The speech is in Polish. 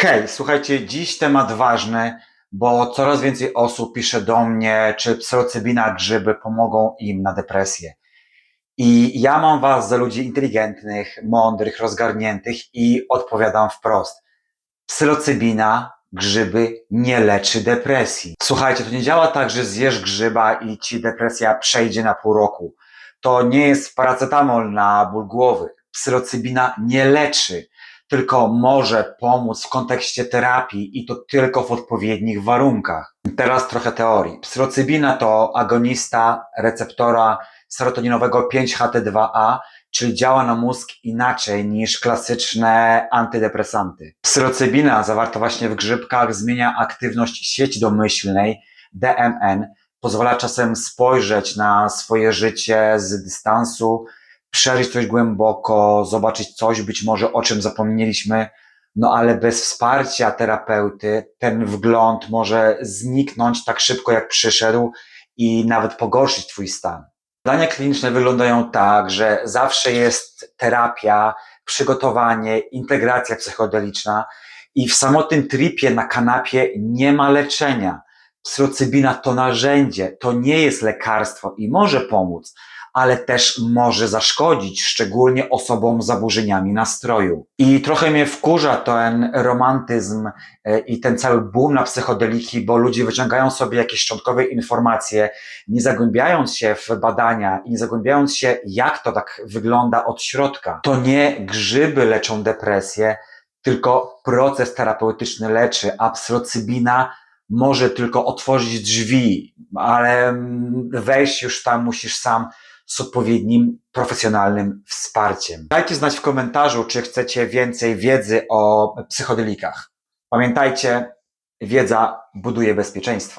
Okej, słuchajcie, dziś temat ważny, bo coraz więcej osób pisze do mnie, czy psylocybina, grzyby pomogą im na depresję. I ja mam was za ludzi inteligentnych, mądrych, rozgarniętych i odpowiadam wprost. Psylocybina, grzyby nie leczy depresji. Słuchajcie, to nie działa tak, że zjesz grzyba i ci depresja przejdzie na pół roku. To nie jest paracetamol na ból głowy. Psylocybina nie leczy tylko może pomóc w kontekście terapii i to tylko w odpowiednich warunkach. Teraz trochę teorii. Psylocybina to agonista receptora serotoninowego 5-HT2A, czyli działa na mózg inaczej niż klasyczne antydepresanty. Psylocybina zawarta właśnie w grzybkach zmienia aktywność sieci domyślnej DMN, pozwala czasem spojrzeć na swoje życie z dystansu, przeżyć coś głęboko, zobaczyć coś być może o czym zapomnieliśmy, no ale bez wsparcia terapeuty ten wgląd może zniknąć tak szybko jak przyszedł i nawet pogorszyć twój stan. Badania kliniczne wyglądają tak, że zawsze jest terapia, przygotowanie, integracja psychodeliczna i w samotnym tripie na kanapie nie ma leczenia. Psylocybina to narzędzie, to nie jest lekarstwo i może pomóc, ale też może zaszkodzić, szczególnie osobom z zaburzeniami nastroju. I trochę mnie wkurza ten romantyzm e, i ten cały boom na psychodeliki, bo ludzie wyciągają sobie jakieś szczątkowe informacje, nie zagłębiając się w badania i nie zagłębiając się, jak to tak wygląda od środka. To nie grzyby leczą depresję, tylko proces terapeutyczny leczy, a psylocybina może tylko otworzyć drzwi, ale mm, wejść już tam musisz sam z odpowiednim profesjonalnym wsparciem. Dajcie znać w komentarzu, czy chcecie więcej wiedzy o psychodelikach. Pamiętajcie, wiedza buduje bezpieczeństwo.